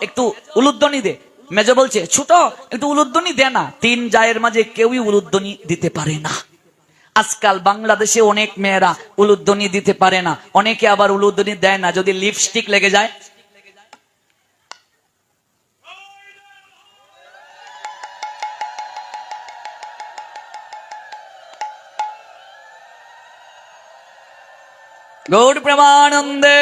একটু উলুদ্দনি দে। মেজ বলছে, ছোট, একটু উলুদ্দনি দে না। তিন জায়ের মাঝে কেউই উলুদ্দনি দিতে পারে না। আজকাল বাংলাদেশে অনেক মেয়েরা উলুদ্দনি দিতে পারে না। অনেকে আবার উলুদ্দনি দেয় না। যদি লিপস্টিক লেগে যায়? গৌর প্রেমানন্দে।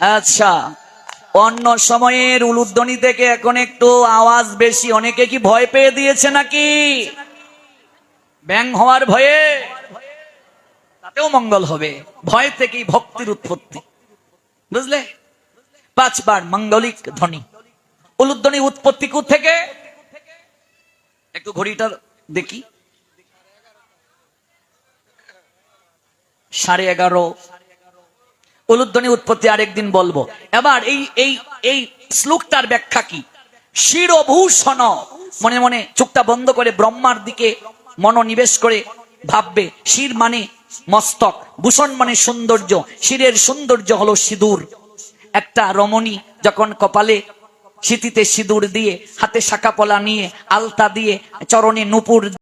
আচ্ছা অন্য সময়ের উলুধ্বনি থেকে এখন একটু আওয়াজ বেশি। অনেকে কি ভয় পেয়ে দিয়েছে নাকি? ব্যাং হওয়ার ভয়ে? তাতেও মঙ্গল হবে। ভয় থেকেই ভক্তির উৎপত্তি। বুঝলে? পাঁচবার মঙ্গলিক ধ্বনি। উলুধ্বনি উৎপত্তি কু থেকে একটু ঘড়িটা দেখি। সাড়ে এগারো উলুধ্বনি উৎপত্তি আরেকদিন বলব। এবার এই এই এই শ্লোকটার ব্যাখ্যা কি? শিরভূষণ। মনে মনে চোখটা বন্ধ করে ব্রহ্মার দিকে মনোনিবেশ করে ভাববে, শির মানে মস্তক, ভূষণ মানে সৌন্দর্য, শিরের সৌন্দর্য হলো সিঁদুর। একটা রমণী যখন কপালে স্মৃতিতে সিঁদুর দিয়ে, হাতে শাখা পলা নিয়ে, আলতা দিয়ে, চরণে নুপুর